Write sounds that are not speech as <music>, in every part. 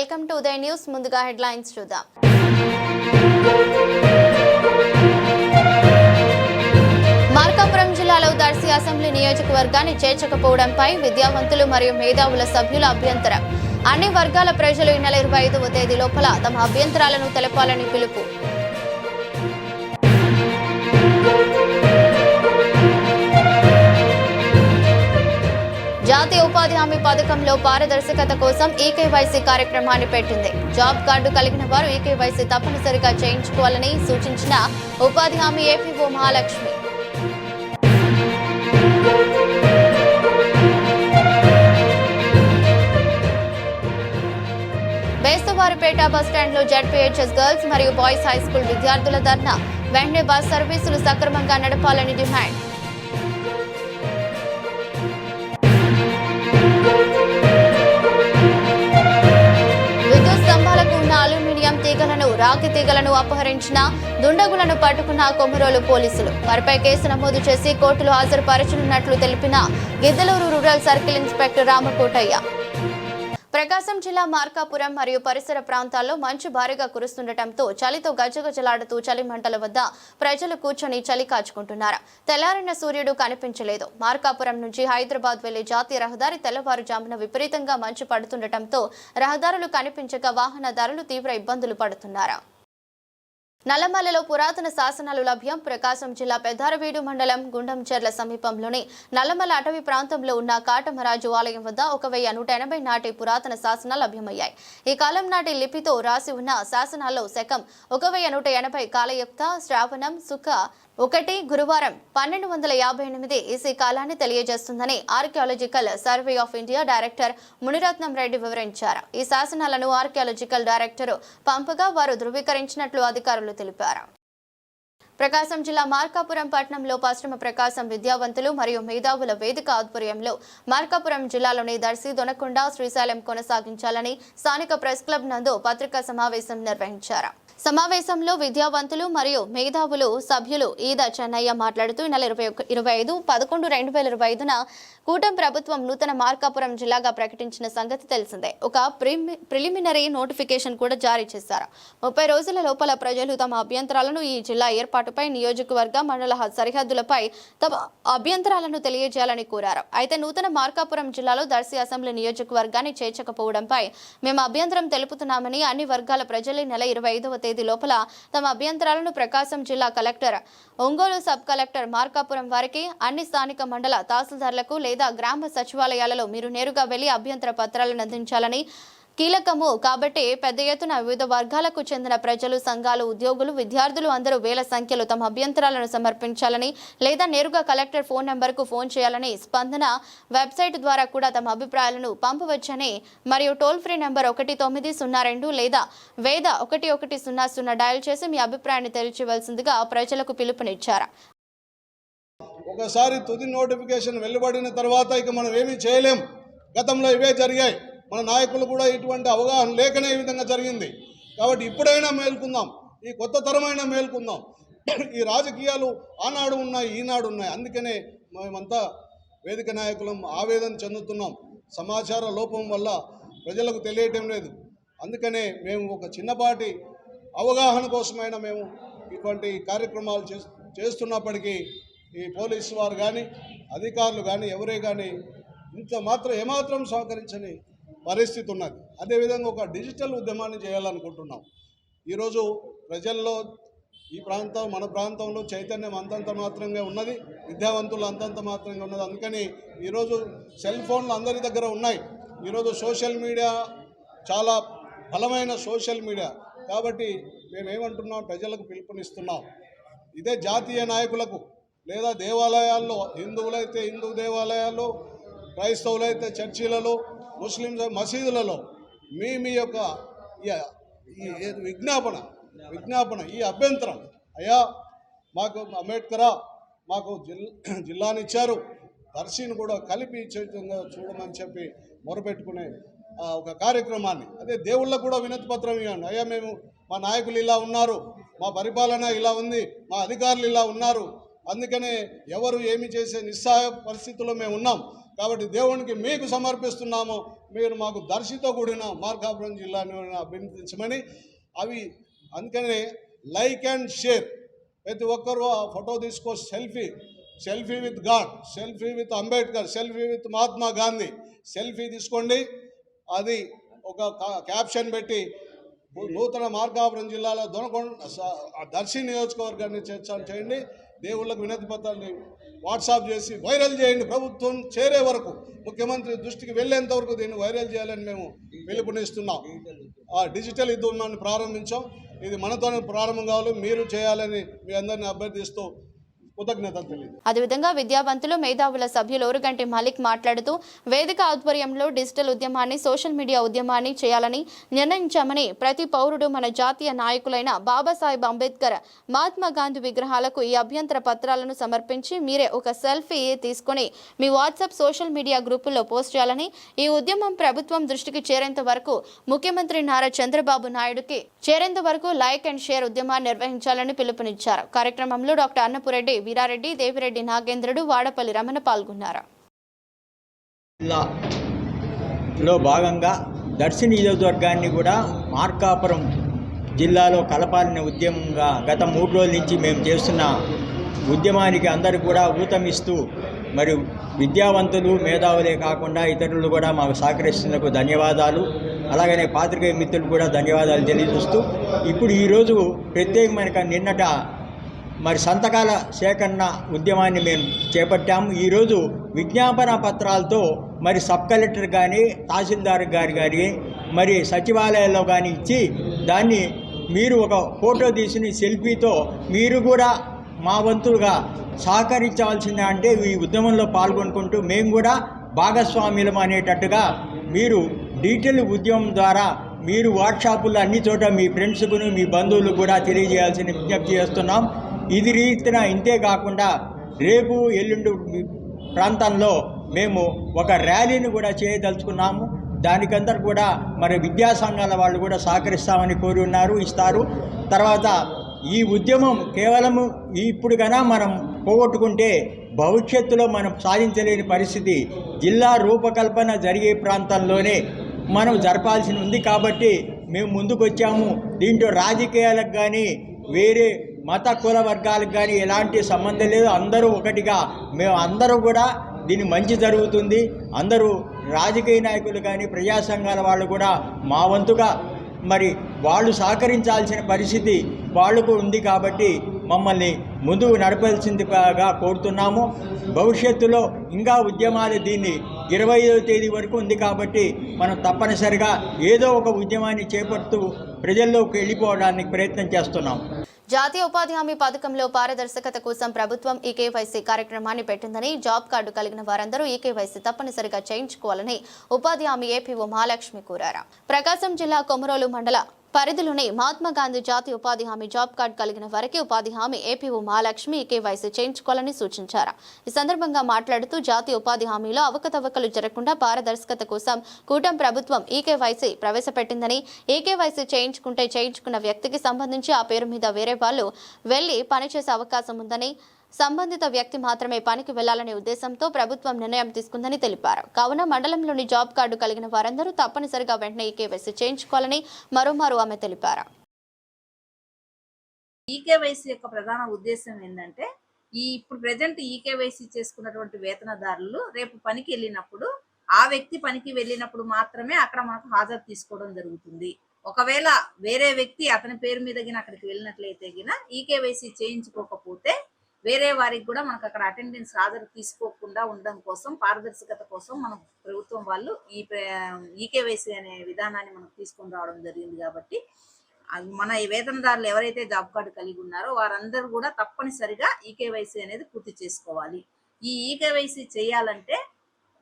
Welcome to Uday news. ముందుగా headlines చూద్దాం. మార్కాపురం జిల్లాలో దర్శి అసెంబ్లీ నియోజకవర్గాన్ని చేర్చకపోవడంపై విద్యావంతులు మరియు మేధావుల సభ్యుల అభ్యంతరం. అన్ని వర్గాల ప్రజలు ఈ నెల ఇరవై ఐదవ తేదీ లోపల తమ అభ్యంతరాలను తెలపాలని పిలుపు. జాతీయ ఉపాధి హామీ పథకంలో పారదర్శకత కోసం ఈకేవైసీ కార్యక్రమాన్ని పెట్టింది. జాబ్ కార్డు కలిగిన వారు ఈకేవైసీ తప్పనిసరిగా చేయించుకోవాలని సూచించిన ఉపాధి హామీ ఏపీఓ మహాలక్ష్మి. బేస్తవారిపేట బస్టాండ్లో జడ్పీహెచ్ఎస్ గర్ల్స్ మరియు బాయ్స్ హై స్కూల్ విద్యార్థుల ధర్నా. వెంటనే బస్ సర్వీసులు సక్రమంగా నడపాలని డిమాండ్. తీగలను రాగి తీగలను అపహరించిన దుండగులను పట్టుకున్న కొమరోలు పోలీసులు. వారిపై కేసు నమోదు చేసి కోర్టులో హాజరుపరచనున్నట్లు తెలిపిన Giddaluru rural circle inspector Ramakotaiah. Prakasam జిల్లా మార్కాపురం మరియు పరిసర ప్రాంతాల్లో మంచు భారీగా కురుస్తుండటంతో చలితో గజగజలాడుతూ చలి మంటల వద్ద ప్రజలు కూర్చొని చలి కాచుకుంటున్నారు. తెల్లారిన సూర్యుడు కనిపించలేదు. మార్కాపురం నుంచి హైదరాబాద్ వెళ్ళే జాతీయ రహదారి తెల్లవారుజామున విపరీతంగా మంచు పడుతుండటంతో రహదారులు కనిపించక వాహనదారులు తీవ్ర ఇబ్బందులు పడుతున్నారు. నల్లమల్లలో పురాతన శాసనాలు లభ్యం. ప్రకాశం జిల్లా పెద్దారవీడు మండలం గుండంచెర్ల సమీపంలోని నల్లమల్ల అటవీ ప్రాంతంలో ఉన్న కాటమరాజు ఆలయం వద్ద ఒక వెయ్యి నూట ఎనభై నాటి పురాతన శాసనాలు లభ్యమయ్యాయి. ఈ కాలం నాటి లిపితో రాసి ఉన్న శాసనాల్లో శకం ఒక వెయ్యి నూట ఎనభై కాలయుక్త శ్రావణం సుఖ ఒకటి గురువారం పన్నెండు వందల యాభై ఎనిమిది ఈసీ కాలాన్ని తెలియజేస్తుందని archaeological survey of India director Muniratnam Reddy వివరించారు. ఈ శాసనాలను ఆర్కియాలజికల్ డైరెక్టర్ పంపగా వారు ధృవీకరించినట్లు అధికారులు తెలిపారు. ప్రకాశం జిల్లా మార్కాపురం పట్టణంలో పశ్చిమ ప్రకాశం విద్యావంతులు మరియు మేధావుల వేదిక ఆధ్వర్యంలో మార్కాపురం జిల్లాలోని దర్శి దొనకొండ శ్రీశైలం కొనసాగించాలని స్థానిక ప్రెస్ క్లబ్ నందు పత్రికా సమావేశం నిర్వహించారు. సమావేశంలో విద్యావంతులు మరియు మేధావులు సభ్యులు ఈద చెన్నయ్య మాట్లాడుతూ నెల ఇరవై ఒక- ఇరవై ఐదు పదకొండు రెండు వేల ఇరవై ఐదున కూటమి ప్రభుత్వం నూతన మార్కాపురం జిల్లాగా ప్రకటించిన సంగతి తెలిసిందే. ఒక ప్రిమి- ప్రిలిమినరీ నోటిఫికేషన్ కూడా జారీ చేశారు. ముప్పై రోజుల లోపల ప్రజలు తమ అభ్యంతరాలను ఈ జిల్లా ఏర్పాటుపై నియోజకవర్గ మండల సరిహద్దులపై తమ అభ్యంతరాలను తెలియజేయాలని కోరారు. అయితే నూతన మార్కాపురం జిల్లాలో దర్శి అసెంబ్లీ నియోజకవర్గాన్ని చేర్చకపోవడంపై మేము అభ్యంతరం తెలుపుతున్నామని అన్ని వర్గాల ప్రజలు నెల ఇరవై ఐదవ తేదీ లోపల తమ అభ్యంతరాలను ప్రకాశం జిల్లా collector Ongole sub collector Markapuram వారికి అన్ని స్థానిక మండల తహసీల్దార్లకు లేదా గ్రామ సచివాలయాలలో మీరు నేరుగా వెళ్ళి అభ్యంతర పత్రాలను అందించాలని కీలకము. కాబట్టి పెద్ద ఎత్తున వివిధ వర్గాలకు చెందిన ప్రజలు సంఘాలు ఉద్యోగులు విద్యార్థులు అందరూ వేల సంఖ్యలో తమ అభ్యంతరాలను సమర్పించాలని లేదా నేరుగా కలెక్టర్ ఫోన్ నెంబర్కు ఫోన్ చేయాలని స్పందన వెబ్సైట్ ద్వారా కూడా తమ అభిప్రాయాలను పంపవచ్చని మరియు టోల్ ఫ్రీ నెంబర్ ఒకటి తొమ్మిది సున్నా రెండు లేదా వేద ఒకటి ఒకటి సున్నా సున్నా డయల్ చేసి మీ అభిప్రాయాన్ని తెలియచేయవలసిందిగా ప్రజలకు పిలుపునిచ్చారు. ఒకసారి తుది నోటిఫికేషన్ వెలువడిన తర్వాత ఇక మనం ఏమీ చేయలేం. గతంలో ఇవే జరిగాయి. మన నాయకులు కూడా ఇటువంటి అవగాహన లేకనే ఈ విధంగా జరిగింది. కాబట్టి ఇప్పుడైనా మేల్కుందాం. ఈ కొత్త తరమైనా మేల్కుందాం. ఈ రాజకీయాలు ఆనాడు ఉన్నాయి ఈనాడు ఉన్నాయి. అందుకనే మేమంతా వేదిక నాయకులం ఆవేదన చెందుతున్నాం. సమాచార లోపం వల్ల ప్రజలకు తెలియటం లేదు. అందుకనే మేము ఒక చిన్నపాటి అవగాహన కోసమైనా మేము ఇటువంటి కార్యక్రమాలు చేస్తున్నప్పటికీ ఈ పోలీసు వారు కానీ అధికారులు కానీ ఎవరే కానీ ఇంత మాత్రం ఏమాత్రం సహకరించని పరిస్థితి ఉన్నది. అదేవిధంగా ఒక డిజిటల్ ఉద్యమాన్ని చేయాలనుకుంటున్నాం. ఈరోజు ప్రజల్లో ఈ ప్రాంతం మన ప్రాంతంలో చైతన్యం అంతంత మాత్రంగా ఉన్నది విద్యావంతులు అంతంత మాత్రంగా ఉన్నది. అందుకని ఈరోజు సెల్ ఫోన్లు అందరి దగ్గర ఉన్నాయి. ఈరోజు సోషల్ మీడియా చాలా బలమైన సోషల్ మీడియా. కాబట్టి మేమేమంటున్నాం? ప్రజలకు పిలుపునిస్తున్నాం. ఇదే జాతీయ నాయకులకు లేదా దేవాలయాల్లో హిందువులైతే హిందూ దేవాలయాల్లో క్రైస్తవులైతే చర్చిలలో ముస్లింస్ మసీదులలో మీ మీ యొక్క ఈ- విజ్ఞాపన విజ్ఞాపన ఈ అభ్యంతరం అయ్యా మాకు అంబేద్కరా మాకు జిల్ <clears throat> జిల్లానిచ్చారు దర్శిని కూడా కలిపి చైతంగా చూడమని చెప్పి మొరపెట్టుకునే ఒక కార్యక్రమాన్ని. అదే దేవుళ్ళకు కూడా వినతి పత్రం ఇవ్వండి. అయ్యా మేము మా నాయకులు ఇలా ఉన్నారు మా పరిపాలన ఇలా ఉంది మా అధికారులు ఇలా ఉన్నారు అందుకనే ఎవరు ఏమి చేసే నిస్సహాయ పరిస్థితుల్లో మేము ఉన్నాం. కాబట్టి దేవునికి మీకు సమర్పిస్తున్నాము. మీరు మాకు దర్శితో కూడిన మార్కాపురం జిల్లాని అభినందించమని అవి అందుకనే లైక్ అండ్ షేర్. ప్రతి ఒక్కరూ ఆ ఫోటో తీసుకో selfie. Selfie with god. Selfie with Ambedkar. Selfie with Mahatma Gandhi. Selfie తీసుకోండి. అది ఒక క్యాప్షన్ పెట్టి నూతన మార్కాపురం జిల్లాలో దొనకొండ దర్శి నియోజకవర్గాన్ని చేర్చాలని చేయండి. దేవుళ్ళకు వినతి లేవు. వాట్సాప్ చేసి వైరల్ చేయండి ప్రభుత్వం చేరే వరకు. ముఖ్యమంత్రి దృష్టికి వెళ్ళేంత వరకు దీన్ని వైరల్ చేయాలని మేము పిలుపునిస్తున్నాం. ఆ డిజిటల్ ఉద్యమాన్ని ప్రారంభించాం. ఇది మనతోనే ప్రారంభం కావాలి. మీరు చేయాలని మీ అందరిని అభ్యర్థిస్తూ కృతజ్ఞతలు తెలియదు. అదేవిధంగా విద్యావంతులు మేధావుల సభ్యులు ఓరుగంటి మలిక్ మాట్లాడుతూ వేదిక ఆధ్వర్యంలో డిజిటల్ ఉద్యమాన్ని సోషల్ మీడియా ఉద్యమాన్ని చేయాలని నిర్ణయించామని ప్రతి పౌరుడు మన జాతీయ నాయకులైన బాబాసాహెబ్ అంబేద్కర్ మహాత్మా గాంధీ విగ్రహాలకు ఈ అభ్యంతర పత్రాలను సమర్పించి మీరే ఒక సెల్ఫీ తీసుకొని మీ వాట్సాప్ సోషల్ మీడియా గ్రూపుల్లో పోస్ట్ చేయాలని ఈ ఉద్యమం ప్రభుత్వం దృష్టికి చేరేంత వరకు ముఖ్యమంత్రి నారా చంద్రబాబు నాయుడుకి చేరేంత వరకు లైక్ అండ్ షేర్ ఉద్యమాన్ని నిర్వహించాలని పిలుపునిచ్చారు. కార్యక్రమంలో డాక్టర్ అన్నపురెడ్డి వీరారెడ్డి దేవిరెడ్డి నాగేంద్రుడు వాడపల్లి రమణ పాల్గొన్నారు. లో భాగంగా దర్శి నియోజకవర్గాన్ని కూడా మార్కాపురం జిల్లాలో కలపాలనే ఉద్యమంగా గత మూడు రోజుల నుంచి మేము చేస్తున్న ఉద్యమానికి అందరూ కూడా ఊతమిస్తూ మరి విద్యావంతులు మేధావులే కాకుండా ఇతరులు కూడా మాకు సహకరిస్తున్నందుకు ధన్యవాదాలు. అలాగనే పాత్రికేయ మిత్రులు కూడా ధన్యవాదాలు తెలియజేస్తూ ఇప్పుడు ఈరోజు ప్రత్యేకమైన నిన్నట మరి సంతకాల సేకరణ ఉద్యమాన్ని మేము చేపట్టాము. ఈరోజు విజ్ఞాపన పత్రాలతో మరి సబ్ కలెక్టర్ కానీ తహసీల్దార్ గారి కానీ మరి సచివాలయాల్లో కానీ ఇచ్చి దాన్ని మీరు ఒక ఫోటో తీసిన సెల్ఫీతో మీరు కూడా మా వంతులుగా సహకరించవలసిందే అంటే ఈ ఉద్యమంలో పాల్గొనుకుంటూ మేము కూడా భాగస్వామ్యులం అనేటట్టుగా మీరు డీటెయిల్ ఉద్యమం ద్వారా మీరు వాట్సాప్లో అన్ని చోట మీ ఫ్రెండ్స్కును మీ బంధువులు కూడా తెలియజేయాల్సిన విజ్ఞప్తి చేస్తున్నాం. ఇది రీతిన ఇంతే కాకుండా రేపు ఎల్లుండి ప్రాంతంలో మేము ఒక ర్యాలీని కూడా చేయదలుచుకున్నాము. దానికందరూ కూడా మరి విద్యా సంఘాల వాళ్ళు కూడా సహకరిస్తామని కోరి ఉన్నారు ఇస్తారు. తర్వాత ఈ ఉద్యమం కేవలము ఇప్పుడు కన్నా మనం పోగొట్టుకుంటే భవిష్యత్తులో మనం సాధించలేని పరిస్థితి. జిల్లా రూపకల్పన జరిగే ప్రాంతంలోనే మనం జరపాల్సి ఉంది కాబట్టి మేము ముందుకు వచ్చాము దీంట్లో రాజకీయాలకు కానీ వేరే మత కుల వర్గాలకు కానీ ఎలాంటి సంబంధం లేదు. అందరూ ఒకటిగా మేము అందరూ కూడా దీని మంచి జరుగుతుంది. అందరూ రాజకీయ నాయకులు కానీ ప్రజా సంఘాల వాళ్ళు కూడా మా వంతుగా మరి వాళ్ళు సహకరించాల్సిన పరిస్థితి వాళ్ళకు ఉంది కాబట్టి మమ్మల్ని ముందుకు నడపాల్సిందిగా కోరుతున్నాము. భవిష్యత్తులో ఇంకా ఉద్యమాలు దీన్ని ఇరవై తేదీ వరకు ఉంది కాబట్టి మనం తప్పనిసరిగా ఏదో ఒక ఉద్యమాన్ని చేపడుతూ ప్రజల్లోకి వెళ్ళిపోవడానికి ప్రయత్నం చేస్తున్నాం. జాతీయ ఉపాధి హామీ పథకంలో పారదర్శకత కోసం ప్రభుత్వం ఈ కేవైసీ కార్యక్రమాన్ని పెట్టిందని జాబ్ కార్డు కలిగిన వారందరూ ఈ కేవైసీ తప్పనిసరిగా చేయించుకోవాలని ఉపాధి హామీ ఏపీఓ మహాలక్ష్మి కోరారు. ప్రకాశం జిల్లా కొమరోలు మండల పరిధిలోని మహాత్మా గాంధీ జాతీయ ఉపాధి హామీ జాబ్ కార్డు కలిగిన వారికి ఉపాధి హామీ ఏపీఓ మహాలక్ష్మి ఈ కేవైసీ చేయించుకోవాలని సూచించారు. ఈ సందర్భంగా మాట్లాడుతూ జాతీయ ఉపాధి హామీలో అవకతవకలు జరగకుండా పారదర్శకత కోసం కూటమి ప్రభుత్వం ఈకేవైసీ ప్రవేశపెట్టిందని ఈ చేయించుకుంటే చేయించుకున్న వ్యక్తికి సంబంధించి ఆ పేరు మీద వేరే వాళ్ళు వెళ్ళి పనిచేసే అవకాశం ఉందని సంబంధిత వ్యక్తి మాత్రమే పనికి వెళ్ళాలనే ఉద్దేశంతో ప్రభుత్వం నిర్ణయం తీసుకుందని తెలిపారు. కావున మండలంలోని జాబ్ కార్డు కలిగిన వారందరూ తప్పనిసరిగా వెంటనే ఈ కేవైసీ చేయించుకోవాలని మరోమారు ఆమె తెలిపారు. ఈకేవైసీ యొక్క ప్రధాన ఉద్దేశం ఏంటంటే ఈ ఇప్పుడు ప్రజెంట్ ఈకేవైసీ చేసుకున్నటువంటి వేతనదారులు రేపు పనికి వెళ్ళినప్పుడు ఆ వ్యక్తి పనికి వెళ్ళినప్పుడు మాత్రమే అక్కడ మనకు హాజరు తీసుకోవడం జరుగుతుంది. ఒకవేళ వేరే వ్యక్తి అతని పేరు మీద గిన అక్కడికి వెళ్ళినట్లయితే గిన ఈకేవైసీ చేయించుకోకపోతే వేరే వారికి కూడా మనకు అక్కడ అటెండెన్స్ హాజరు తీసుకోకుండా ఉండడం కోసం పారదర్శకత కోసం మన ప్రభుత్వం వాళ్ళు ఈ ఈకేవైసీ అనే విధానాన్ని మనకు తీసుకొని రావడం జరిగింది కాబట్టి అది మన వేతనదారులు ఎవరైతే జాబ్ కార్డు కలిగి ఉన్నారో వారందరూ కూడా తప్పనిసరిగా ఈకేవైసీ అనేది పూర్తి చేసుకోవాలి. ఈ ఈకేవైసీ చేయాలంటే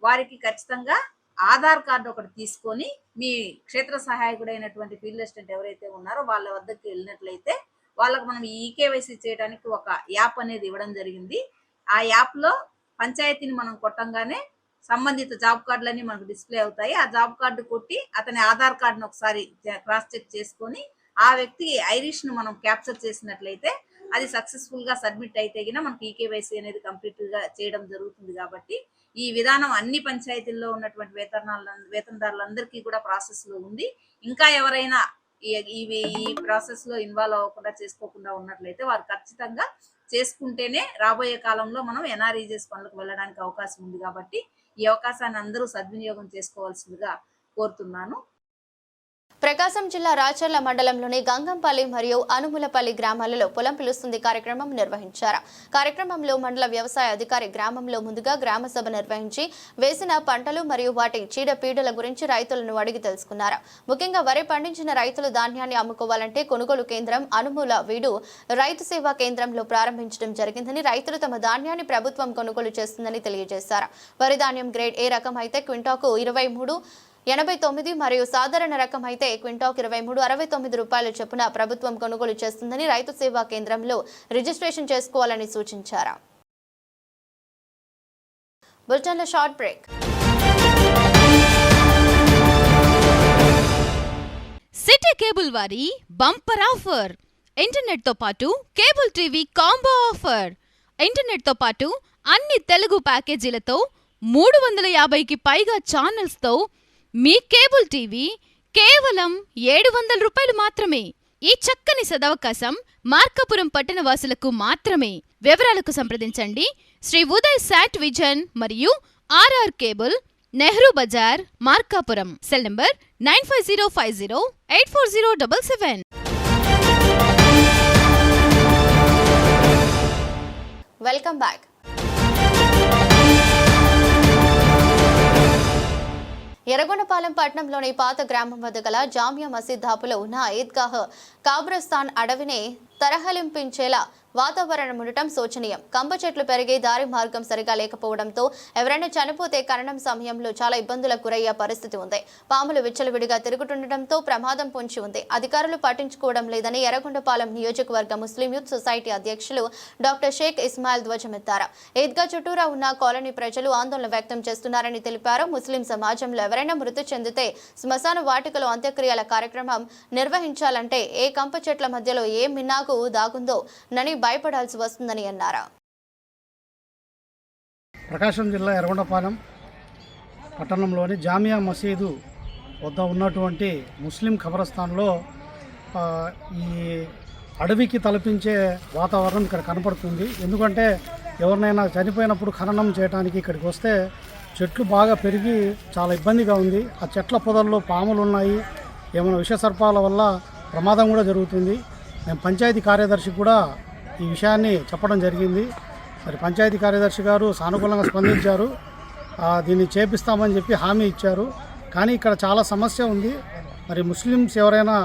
వారికి ఖచ్చితంగా ఆధార్ కార్డు ఒకటి తీసుకొని మీ క్షేత్ర సహాయకుడైనటువంటి ఫీల్డ్ అసిస్టెంట్ ఎవరైతే ఉన్నారో వాళ్ళ వద్దకు వెళ్ళినట్లయితే వాళ్ళకు మనం ఈ ఈకేవైసీ చేయడానికి ఒక యాప్ అనేది ఇవ్వడం జరిగింది. ఆ యాప్లో పంచాయతీని మనం కొట్టంగానే సంబంధిత జాబ్ కార్డులన్నీ మనకు డిస్ప్లే అవుతాయి. ఆ జాబ్ కార్డు కొట్టి అతని ఆధార్ కార్డును ఒకసారి క్రాస్ చెక్ చేసుకొని ఆ వ్యక్తి ఐరిష్ను మనం క్యాప్చర్ చేసినట్లయితే అది సక్సెస్ఫుల్గా సబ్మిట్ అయితే గిన మనకి ఈకేవైసీ అనేది కంప్లీట్గా చేయడం జరుగుతుంది కాబట్టి ఈ విధానం అన్ని పంచాయతీల్లో ఉన్నటువంటి వేతనాల వేతనదారులందరికీ కూడా ప్రాసెస్లో ఉంది. ఇంకా ఎవరైనా ఇవి ఈ ప్రాసెస్లో ఇన్వాల్వ్ అవ్వకుండా చేసుకోకుండా ఉన్నట్లయితే వారు ఖచ్చితంగా చేసుకుంటేనే రాబోయే కాలంలో మనం ఎన్ఆర్ఈజెస్ పనులకు వెళ్ళడానికి అవకాశం ఉంది కాబట్టి ఈ అవకాశాన్ని అందరూ సద్వినియోగం చేసుకోవాల్సిందిగా కోరుతున్నాను. ప్రకాశం జిల్లా రాచర్ల మండలంలోని గంగంపల్లి మరియు అనుములపల్లి గ్రామాలలో పొలం పిలుస్తుంది కార్యక్రమం నిర్వహించారు. కార్యక్రమంలో మండల వ్యవసాయ అధికారి గ్రామంలో ముందుగా గ్రామ సభ నిర్వహించి వేసిన పంటలు మరియు వాటి చీడపీడల గురించి రైతులను అడిగి తెలుసుకున్నారు. ముఖ్యంగా వరి పండించిన రైతులు ధాన్యాన్ని అమ్ముకోవాలంటే కొనుగోలు కేంద్రం అనుమూల వీడు రైతు సేవా కేంద్రంలో ప్రారంభించడం జరిగిందని రైతులు తమ ధాన్యాన్ని ప్రభుత్వం కొనుగోలు చేస్తుందని తెలియజేశారు. వరి ధాన్యం గ్రేడ్ ఏ రకం అయితే క్వింటాకు ఇరవై మూడు ఎనభై తొమ్మిది మరియు సాధారణ రకం అయితే క్వింటాక్ ఇరవై మూడు అరవై తొమ్మిది రూపాయల చొప్పున ప్రభుత్వం కొనుగోలు చేస్తుందని రైతు సేవా కేంద్రంలో రిజిస్ట్రేషన్ చేసుకోవాలని సూచించారు. బులెటిన్లో షార్ట్ బ్రేక్. సిటీ కేబుల్ వారి బంపర్ ఆఫర్. ఇంటర్నెట్తో పాటు కేబుల్ టీవీ కాంబో ఆఫర్. ఇంటర్నెట్తో పాటు అన్ని తెలుగు ప్యాకేజీలతో మూడు వందల యాభైకి పైగా ఛానల్స్తో మీ కేబుల్ టీవీ కేవలం ఏడు వందల రూపాయలు మాత్రమే. ఈ చక్కని సదవకాశం మార్కాపురం పట్టణ వాసులకు మాత్రమే. వివరాలకు సంప్రదించండి. శ్రీ ఉదయ్ శాట్ విజన్ మరియు RR cable Nehru Bazaar Markapuram. Cell number nine five zero five zero eight four zero double seven. Welcome back Yerragondapalem పట్టణంలోని పాత గ్రామం వద్ద గల జామియా మసీద్ ధాపులో ఉన్న ఈద్గాహ్ కాబరస్థాన్ అడవిని తరహలింపించేలా వాతావరణం ఉండటం శోచనీయం. కంప చెట్లు పెరిగి దారి మార్గం సరిగా లేకపోవడంతో ఎవరైనా చనిపోతే కరణం సమయంలో చాలా ఇబ్బందులకు గురయ్యే పరిస్థితి ఉంది. పాములు విచ్చలవిడిగా తిరుగుతుండటంతో ప్రమాదం పొంచి ఉంది. అధికారులు పట్టించుకోవడం లేదని ఎర్రగొండపాలెం నియోజకవర్గ ముస్లిం యూత్ సొసైటీ అధ్యక్షులు డాక్టర్ షేక్ ఇస్మాయిల్ ధ్వజమెత్తారు. ఈద్గా చుట్టూరా ఉన్న కాలనీ ప్రజలు ఆందోళన వ్యక్తం చేస్తున్నారని తెలిపారు. ముస్లిం సమాజంలో ఎవరైనా మృతి చెందితే శ్మశాన వాటికలో అంత్యక్రియల కార్యక్రమం నిర్వహించాలంటే ఏ కంప చెట్ల మధ్యలో ఏ నాకు దాగుందో నని భయపడాల్సి వస్తుందని అన్నారు. ప్రకాశం జిల్లా ఎర్రగొండపాలెం పట్టణంలోని జామియా మసీదు వద్ద ఉన్నటువంటి ముస్లిం ఖబరస్థాన్లో ఈ అడవికి తలపించే వాతావరణం ఇక్కడ కనపడుతుంది. ఎందుకంటే ఎవరినైనా చనిపోయినప్పుడు ఖననం చేయడానికి ఇక్కడికి వస్తే చెట్లు బాగా పెరిగి చాలా ఇబ్బందిగా ఉంది. ఆ చెట్ల పొదల్లో పాములు ఉన్నాయి. ఏమైనా విషసర్పాల వల్ల ప్రమాదం కూడా జరుగుతుంది. మేము పంచాయతీ కార్యదర్శి కూడా ఈ విషయాన్ని చెప్పడం జరిగింది. మరి పంచాయతీ కార్యదర్శి గారు సానుకూలంగా స్పందించారు. దీన్ని చేపిస్తామని చెప్పి హామీ ఇచ్చారు. కానీ ఇక్కడ చాలా సమస్య ఉంది. మరి ముస్లిమ్స్ ఎవరైనా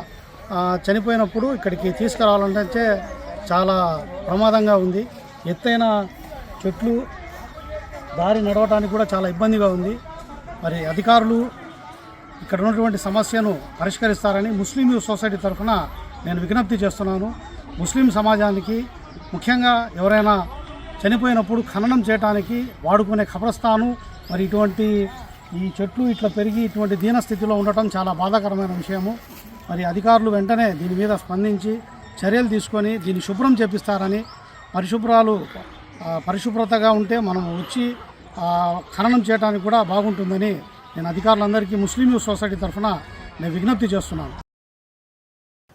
చనిపోయినప్పుడు ఇక్కడికి తీసుకురావాలంటే చాలా ప్రమాదంగా ఉంది. ఎత్తైన చెట్లు దారి నడవడానికి కూడా చాలా ఇబ్బందిగా ఉంది. మరి అధికారులు ఇక్కడ ఉన్నటువంటి సమస్యను పరిష్కరిస్తారని ముస్లిం యూత్ సొసైటీ తరఫున నేను విజ్ఞప్తి చేస్తున్నాను. ముస్లిం సమాజానికి ముఖ్యంగా ఎవరైనా చనిపోయినప్పుడు ఖననం చేయడానికి వాడుకునే ఖబరస్థాను మరి ఇటువంటి ఈ చెట్లు ఇట్లా పెరిగి ఇటువంటి దీనస్థితిలో ఉండటం చాలా బాధాకరమైన విషయము. మరి అధికారులు వెంటనే దీని మీద స్పందించి చర్యలు తీసుకొని దీన్ని శుభ్రం చేపిస్తారని పరిశుభ్రాలు పరిశుభ్రతగా ఉంటే మనం వచ్చి ఖననం చేయడానికి కూడా బాగుంటుందని నేను అధికారులందరికీ ముస్లిం యూత్ సొసైటీ తరఫున నేను విజ్ఞప్తి చేస్తున్నాను.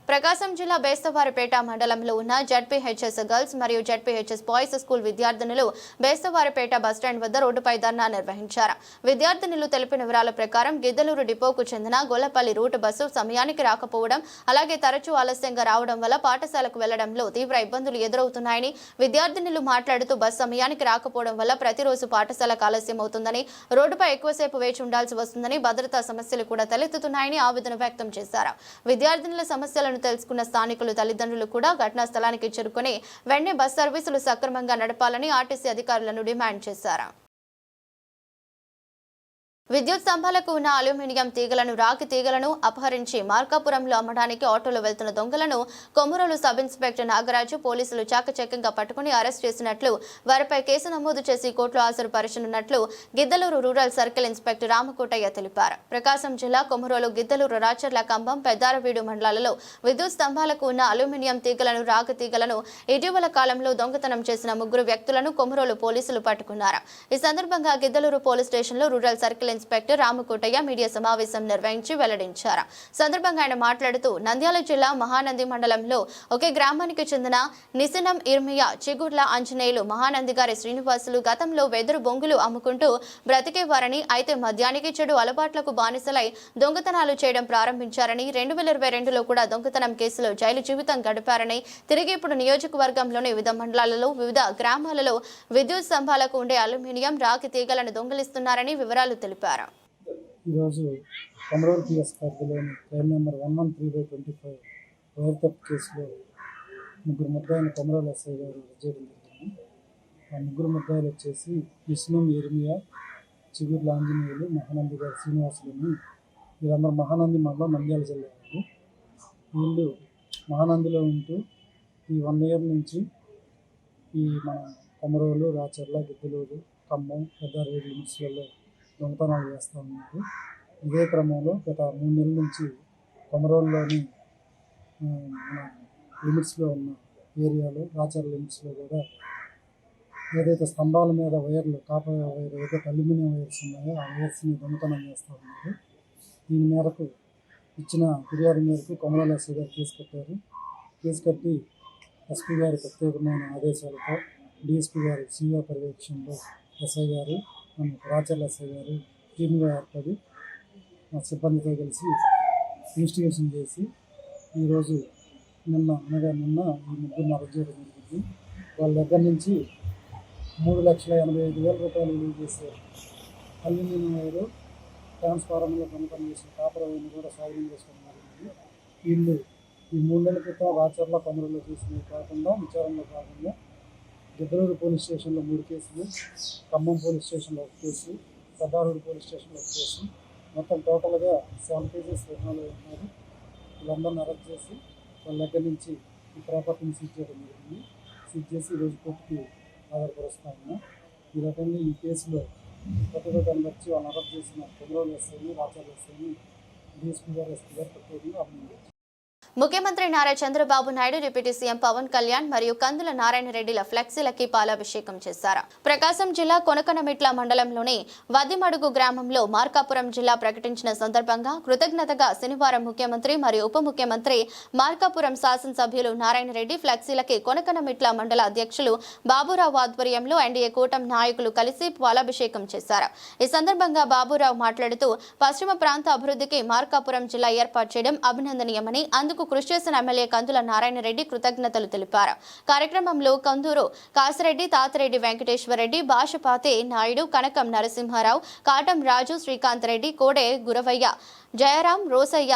ప్రకాశం జిల్లా బేస్తవారిపేట మండలంలో ఉన్న జడ్పీహెచ్ఎస్ గర్ల్స్ మరియు జడ్పీహెచ్ఎస్ బాయ్స్ స్కూల్ విద్యార్థినులు బేస్తవారిపేట బస్టాండ్ వద్ద రోడ్డుపై ధర్నా నిర్వహించారు. విద్యార్థినులు తెలిపిన వివరాల ప్రకారం గిద్దలూరు డిపోకు చెందిన గొల్లపల్లి రూట్ బస్సు సమయానికి రాకపోవడం అలాగే తరచూ ఆలస్యంగా రావడం వల్ల పాఠశాలకు వెళ్ళడంలో తీవ్ర ఇబ్బందులు ఎదురవుతున్నాయని విద్యార్థినులు మాట్లాడుతూ బస్ సమయానికి రాకపోవడం వల్ల ప్రతిరోజు పాఠశాలకు ఆలస్యం అవుతుందని రోడ్డుపై ఎక్కువసేపు వేచి ఉండాల్సి వస్తుందని భద్రతా సమస్యలు కూడా తలెత్తుతున్నాయని ఆవేదన వ్యక్తం చేశారు. విద్యార్థినుల సమస్యలను తెలుసుకున్న స్థానికులు తల్లిదండ్రులు కూడా ఘటనా స్థలానికి చేరుకుని వెంటనే బస్ సర్వీసులు సక్రమంగా నడపాలని ఆర్టీసీ అధికారులను డిమాండ్ చేశారు. విద్యుత్ స్తంభాలకు ఉన్న అల్యూమినియం తీగలను రాగి తీగలను అపహరించి మార్కాపురంలో అమ్మడానికి ఆటోలో వెళ్తున్న దొంగలను కొమురోలు సబ్ ఇన్స్పెక్టర్ నాగరాజు పోలీసులు చాకచక్యంగా పట్టుకుని అరెస్ట్ చేసినట్లు వారిపై కేసు నమోదు చేసి కోర్టులో హాజరుపరచనున్నట్లు Giddaluru rural circle inspector Ramakotaiah తెలిపారు. ప్రకాశం జిల్లా కొమురోలు గిద్దలూరు రాచర్ల కంబం పెద్దారవీడు మండలాలలో విద్యుత్ స్తంభాలకు ఉన్న అల్యూమినియం తీగలను రాగి తీగలను ఇటీవల కాలంలో దొంగతనం చేసిన ముగ్గురు వ్యక్తులను కొమురోలు పోలీసులు పట్టుకున్నారు. ఈ సందర్భంగా గిద్దలూరు పోలీస్ స్టేషన్లో rural circle inspector Ramakotaiah media సమావేశం నిర్వహించి వెల్లడించారు. సందర్భంగా ఆయన మాట్లాడుతూ నంద్యాల జిల్లా మహానంది మండలంలో ఒకే గ్రామానికి చెందిన నిసనం ఇర్మియా చిగుర్ల ఆంజనేయులు మహానంది గారి శ్రీనివాసులు గతంలో వెదురు బొంగులు అమ్ముకుంటూ బ్రతికేవారని అయితే మద్యానికి చెడు అలవాట్లకు బానిసలై దొంగతనాలు చేయడం ప్రారంభించారని రెండు వేల ఇరవై రెండులో కూడా దొంగతనం కేసులో జైలు జీవితం గడిపారని తిరిగి ఇప్పుడు నియోజకవర్గంలోని వివిధ మండలాలలో వివిధ గ్రామాలలో విద్యుత్ స్తంభాలకు ఉండే అల్యూమినియం రాగి తీగలను దొంగిలిస్తున్నారని వివరాలు తెలిపారు. ఈరోజు కొమరవల్ పిఎస్ పరిధిలోని crime number one one three by twenty five wire theft కేసులో ముగ్గురు ముద్దాయిలు కొమరవల్ ఎస్ఐ గారు చేయడం జరిగింది. ఆ ముగ్గురు ముద్దాయిలు వచ్చేసి విష్ణు ఎరిమియా చిగుర్ల ఆంజనేయులు మహానంది గారి శ్రీనివాసులని వీళ్ళందరూ మహానంది మండలం నంద్యాల జిల్లా వాళ్ళు వీళ్ళు మహానందిలో ఉంటూ ఈ వన్ ఇయర్ నుంచి ఈ మన కొమరోలు రాచర్ల గిద్దలూరు ఖమ్మం పెద్దారెడ్డి మున్సిపల్లో దొంగతనాలు చేస్తూ ఉన్నారు. ఇదే క్రమంలో గత మూడు నెలల నుంచి కొమరోల్లోని మన లిమిట్స్లో ఉన్న ఏరియాలో రాచర్ లిమిట్స్లో కూడా ఏదైతే స్తంభాల మీద వైర్లు కాపర్ వైర్ ఏదైతే అల్యూమినియం వైర్స్ ఉన్నాయో ఆ వైర్స్ని దొంగతనం చేస్తూ ఉన్నారు. దీని మేరకు ఇచ్చిన ఫిర్యాదు మేరకు కొమరాల ఎస్ఐ గారు కేసు కట్టారు. కేసు కట్టి ఎస్పీ గారి ప్రత్యేకమైన ఆదేశాలతో డిఎస్పీ గారి సీఓ పర్యవేక్షణలో ఎస్ఐ గారు మన రాచర్ల గారు టీమ్గా ఏర్పడి మా సిబ్బందితో కలిసి ఇన్వెస్టిగేషన్ చేసి ఈరోజు నిన్న అనగా నిన్న ఈ ముగ్గురిని అరెస్ట్ చేయడం జరిగింది. వాళ్ళ దగ్గర నుంచి మూడు లక్షల ఎనభై ఐదు వేల రూపాయలు విలువ చేసే అల్యూమినియం వైరు ట్రాన్స్ఫార్మర్లో దొంగతనం చేసిన కాపర్ వైర్ని కూడా స్వాధీనం చేసుకోవడం జరిగింది. వీళ్ళు ఈ మూడు నెలల క్రితం రాచర్ల కొమరలో చేసినవి కాకుండా విచారంలో కాకుండా గిద్దలూరు పోలీస్ స్టేషన్లో మూడు కేసులు ఖమ్మం పోలీస్ స్టేషన్లో ఒక కేసు పెద్దారూరు పోలీస్ స్టేషన్లో ఒక కేసు. మొత్తం టోటల్గా సెవెన్ కేసెస్ ఇన్వాల్వ్ ఉన్నారు. వీళ్ళందరిని అరెస్ట్ చేసి వాళ్ళ దగ్గర నుంచి ఈ ప్రాపర్టీని సీజ్ చేయడం జరిగింది. సీజ్ చేసి ఈరోజు కోర్టుకి ఆధారపరుస్తా ఉన్నాం. ఈ రకంగా ఈ కేసులో కొత్తగా వచ్చి వాళ్ళని అరెస్ట్ చేసిన కొమరోలు ఎస్ఐని రాచాలు ఎస్ఐని డిఎస్పీ గారు ఎస్పీ గారు ప్రత్యేకంగా అభినందించారు. ముఖ్యమంత్రి నారా చంద్రబాబు నాయుడు డిప్యూటీ సీఎం పవన్ కళ్యాణ్ మరియు కందుల నారాయణ రెడ్డిల ఫ్లెక్సీలకి పాలాభిషేకం చేశారు. ప్రకాశం జిల్లా కొనకనమిట్ల మండలంలోని వదిమడుగు గ్రామంలో మార్కాపురం జిల్లా ప్రకటించిన సందర్భంగా కృతజ్ఞతగా శనివారం ముఖ్యమంత్రి మరియు ఉప ముఖ్యమంత్రి మార్కాపురం శాసనసభ్యులు నారాయణ రెడ్డి ఫ్లెక్సీలకి కొనకనమిట్ల మండల అధ్యక్షులు బాబురావు ఆధ్వర్యంలో ఎన్డీఏ కూటమి నాయకులు కలిసి పాలాభిషేకం చేశారు. ఈ సందర్భంగా బాబురావు మాట్లాడుతూ పశ్చిమ ప్రాంత అభివృద్ధికి మార్కాపురం జిల్లా ఏర్పాటు చేయడం అభినందనీయమని అందుకు కృషి చేసిన ఎమ్మెల్యే కందుల నారాయణ రెడ్డి కృతజ్ఞతలు తెలిపారు. కార్యక్రమంలో కందూరు కాసిరెడ్డి తాతిరెడ్డి వెంకటేశ్వరరెడ్డి భాషపాతి నాయుడు కనకం నరసింహారావు కాటం రాజు శ్రీకాంత్ రెడ్డి కోడే గురవయ్య జయరాం రోసయ్య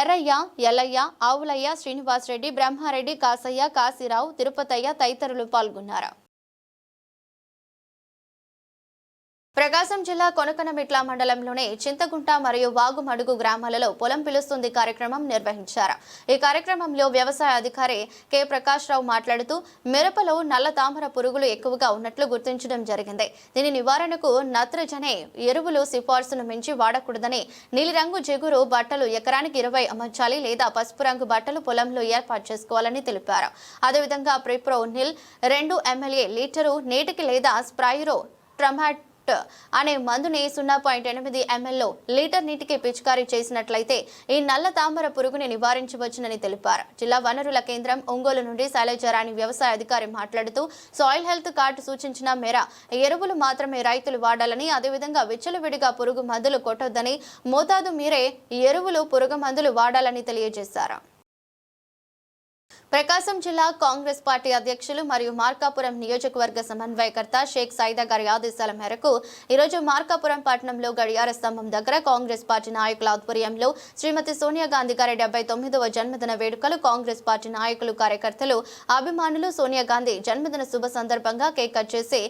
ఎర్రయ్య ఎల్లయ్య ఆవులయ్య శ్రీనివాసరెడ్డి బ్రహ్మారెడ్డి కాసయ్య కాశీరావు తిరుపతయ్య తదితరులు పాల్గొన్నారు. ప్రకాశం జిల్లా కొనకనమిట్ల మండలంలోని చింతగుంట మరియు వాగుమడుగు గ్రామాలలో పొలం పిలుస్తుంది కార్యక్రమం నిర్వహించారు. ఈ కార్యక్రమంలో వ్యవసాయ అధికారి కె. ప్రకాష్ రావు మాట్లాడుతూ మిరపలో నల్ల తామర పురుగులు ఎక్కువగా ఉన్నట్లు గుర్తించడం జరిగింది. దీని నివారణకు నత్రజనే ఎరువులు సిఫార్సును మించి వాడకూడదని నీలిరంగు జిగురు బట్టలు ఎకరానికి ఇరవై అమర్చాలి లేదా పసుపు రంగు బట్టలు పొలంలో ఏర్పాటు చేసుకోవాలని తెలిపారు. అదేవిధంగా ప్రిప్రో నిల్ రెండు ఎమ్మెల్యే లీటరు నీటికి లేదా స్ప్రైరో ట్రమాట్ అనే మందుని సున్నా పాయింట్ ఎనిమిది ఎంఎల్లో లీటర్ నీటికి పిచికారీ చేసినట్లయితే ఈ నల్ల తామర పురుగుని నివారించవచ్చునని తెలిపారు. జిల్లా వనరుల కేంద్రం ఒంగోలు నుండి శైలజరాని వ్యవసాయ అధికారి మాట్లాడుతూ సాయిల్ హెల్త్ కార్డు సూచించిన మేర ఎరువులు మాత్రమే రైతులు వాడాలని అదేవిధంగా విచ్చలవిడిగా పురుగు మందులు కొట్టొద్దని మోతాదు మీరే ఎరువులు పురుగు మందులు వాడాలని తెలియజేశారు. ప్రకాశం జిల్లా కాంగ్రెస్ పార్టీ అధ్యక్షులు మరియు మార్కాపురం నియోజకవర్గ సమన్వయకర్త షేక్ సైదా గారి ఆదేశాల మేరకు ఈరోజు మార్కాపురం పట్టణంలో గడియార స్తంభం దగ్గర కాంగ్రెస్ పార్టీ నాయకుల ఆధ్వర్యంలో శ్రీమతి సోనియా గాంధీ గారి డెబ్బై తొమ్మిదవ జన్మదిన వేడుకలు కాంగ్రెస్ పార్టీ నాయకులు కార్యకర్తలు అభిమానులు సోనియా గాంధీ జన్మదిన శుభ సందర్భంగా కేక్ కట్ చేసి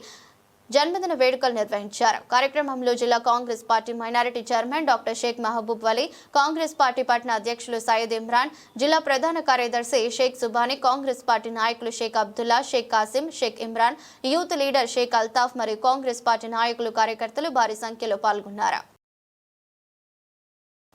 జన్మదిన వేడుకలు నిర్వహించారు. కార్యక్రమంలో జిల్లా Congress party minority chairman doctor Sheikh Mahaboob Vali Congress party పట్టణ అధ్యక్షులు సయ్యద్ ఇమ్రాన్ జిల్లా ప్రధాన కార్యదర్శి షేక్ సుబాని కాంగ్రెస్ పార్టీ నాయకులు షేక్ అబ్దుల్లా షేక్ కాసిం షేక్ ఇమ్రాన్ యూత్ లీడర్ షేక్ అల్తాఫ్ మరియు కాంగ్రెస్ పార్టీ నాయకులు కార్యకర్తలు భారీ సంఖ్యలో పాల్గొన్నారు.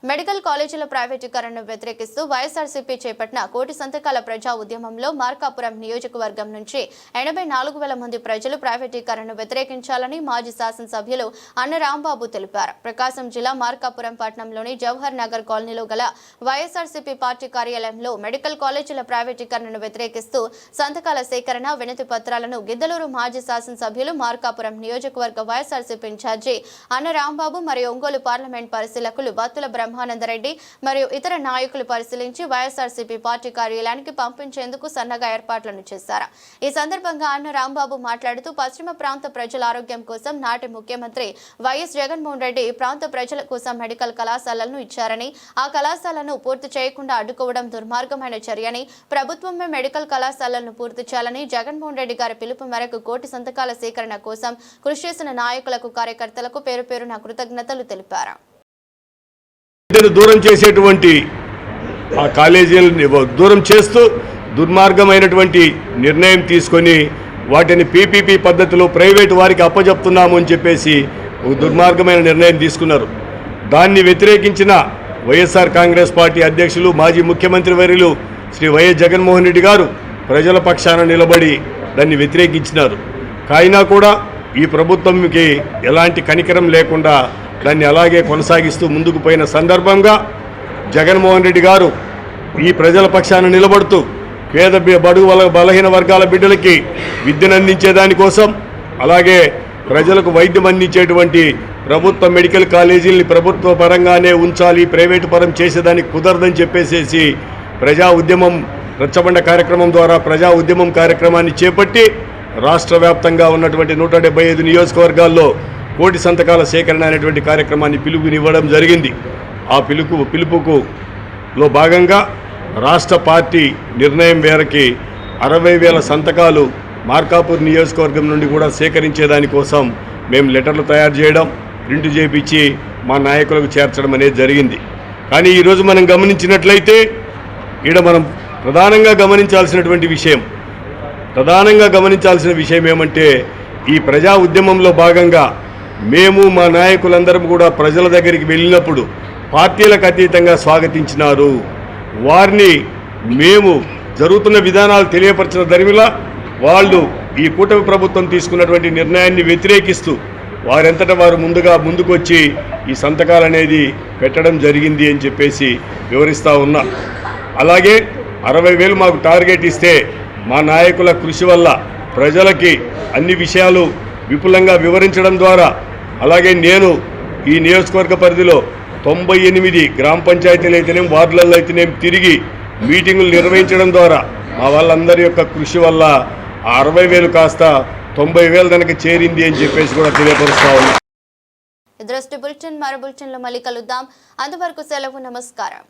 మెడికల్ కాలేజీల ప్రైవేటీకరణను వ్యతిరేకిస్తూ వైఎస్ఆర్సీపీ చేపట్టిన కోటి సంతకాల ప్రజా ఉద్యమంలో మార్కాపురం నియోజకవర్గం నుంచి ఎనభై నాలుగు వేల మంది ప్రజలు ప్రైవేటీకరణను వ్యతిరేకించాలని మాజీ శాసనసభ్యులు అన్న రాంబాబు తెలిపారు. ప్రకాశం జిల్లా మార్కాపురం పట్టణంలోని జవహర్ నగర్ కాలనీలో గల వైఎస్ఆర్సీపీ పార్టీ కార్యాలయంలో మెడికల్ కాలేజీల ప్రైవేటీకరణను వ్యతిరేకిస్తూ సంతకాల సేకరణ వినతి పత్రాలను గిద్దలూరు మాజీ శాసనసభ్యులు మార్కాపురం నియోజకవర్గ వైఎస్ఆర్సీపీ ఇన్ఛార్జి అన్న రాంబాబు మరియు ఒంగోలు పార్లమెంట్ పరిశీలకులు బత్తుల బ్రహ్మానందరెడ్డి మరియు ఇతర నాయకులు పరిశీలించి వైఎస్ఆర్సీపీ పార్టీ కార్యాలయానికి పంపించేందుకు సన్నగా ఏర్పాట్లను చేశారు. ఈ సందర్భంగా అన్న రాంబాబు మాట్లాడుతూ పశ్చిమ ప్రాంత ప్రజల ఆరోగ్యం కోసం నాటి ముఖ్యమంత్రి వైఎస్ జగన్మోహన్ రెడ్డి ప్రాంత ప్రజల కోసం మెడికల్ కళాశాలలను ఇచ్చారని ఆ కళాశాలను పూర్తి చేయకుండా అడ్డుకోవడం దుర్మార్గమైన చర్యని ప్రభుత్వమే మెడికల్ కళాశాలలను పూర్తి చేయాలని జగన్మోహన్ రెడ్డి గారి పిలుపు మేరకు కోటి సంతకాల సేకరణ కోసం కృషి చేసిన నాయకులకు కార్యకర్తలకు పేరు పేరున కృతజ్ఞతలు తెలిపారు. దూరం చేసేటువంటి ఆ కాలేజీలని దూరం చేస్తూ దుర్మార్గమైనటువంటి నిర్ణయం తీసుకొని వాటిని పీపీపీ పద్ధతిలో ప్రైవేటు వారికి అప్పజెప్తున్నాము అని చెప్పేసి ఒక దుర్మార్గమైన నిర్ణయం తీసుకున్నారు. దాన్ని వ్యతిరేకించిన వైఎస్ఆర్ కాంగ్రెస్ పార్టీ అధ్యక్షులు మాజీ ముఖ్యమంత్రి వర్యులు శ్రీ వైఎస్ జగన్మోహన్ రెడ్డి గారు ప్రజల పక్షాన నిలబడి దాన్ని వ్యతిరేకించినారు. కాయినా కూడా ఈ ప్రభుత్వంకి ఎలాంటి కనికరం లేకుండా దాన్ని అలాగే కొనసాగిస్తూ ముందుకు పోయిన సందర్భంగా జగన్మోహన్ రెడ్డి గారు ఈ ప్రజల పక్షాన నిలబడుతూ పేద బడుగు బలహీన వర్గాల బిడ్డలకి విద్యను అందించేదానికోసం అలాగే ప్రజలకు వైద్యం అందించేటువంటి ప్రభుత్వ మెడికల్ కాలేజీల్ని ప్రభుత్వ పరంగానే ఉంచాలి ప్రైవేటు పరం చేసేదానికి కుదరదని చెప్పేసేసి ప్రజా ఉద్యమం రచ్చబండ కార్యక్రమం ద్వారా ప్రజా ఉద్యమం కార్యక్రమాన్ని చేపట్టి రాష్ట్ర వ్యాప్తంగా ఉన్నటువంటి నూట డెబ్బై ఐదు నియోజకవర్గాల్లో కోటి సంతకాల సేకరణ అనేటువంటి కార్యక్రమాన్ని పిలుపునివ్వడం జరిగింది. ఆ పిలుపు పిలుపుకు లో భాగంగా రాష్ట్ర పార్టీ నిర్ణయం మేరకి అరవై వేల సంతకాలు మార్కాపూర్ నియోజకవర్గం నుండి కూడా సేకరించేదానికోసం మేము లెటర్లు తయారు చేయడం ప్రింట్ చేపించి మా నాయకులకు చేర్చడం అనేది జరిగింది. కానీ ఈరోజు మనం గమనించినట్లయితే ఈడ మనం ప్రధానంగా గమనించాల్సినటువంటి విషయం ప్రధానంగా గమనించాల్సిన విషయం ఏమంటే ఈ ప్రజా ఉద్యమంలో భాగంగా మేము మా నాయకులందరం కూడా ప్రజల దగ్గరికి వెళ్ళినప్పుడు పార్టీలకు అతీతంగా స్వాగతించినారు. వారిని మేము జరుగుతున్న విధానాలు తెలియపరిచిన దరిమిలా వాళ్ళు ఈ కూటమి ప్రభుత్వం తీసుకున్నటువంటి నిర్ణయాన్ని వ్యతిరేకిస్తూ వారెంతట వారు ముందుగా ముందుకొచ్చి ఈ సంతకాలు అనేది పెట్టడం జరిగింది అని చెప్పేసి వివరిస్తూ ఉన్నా. అలాగే అరవై వేలు మాకు టార్గెట్ ఇస్తే మా నాయకుల కృషి వల్ల ప్రజలకి అన్ని విషయాలు విపులంగా వివరించడం ద్వారా అలాగే నేను ఈ నియోజకవర్గ పరిధిలో తొంభై ఎనిమిది గ్రామ పంచాయతీలు అయితేనేం వార్డులలో అయితేనేం తిరిగి మీటింగులు నిర్వహించడం ద్వారా మా వాళ్ళందరి యొక్క కృషి వల్ల ఆ అరవై వేలు కాస్త తొంభై వేలు దానికి చేరింది అని చెప్పేసి కూడా తెలియపరుస్తా ఉన్నా. దృష్టి బులెటిన్ మరో బులెటిన్లో మళ్ళీ కలుద్దాం. అంతవరకు సెలవు నమస్కారం.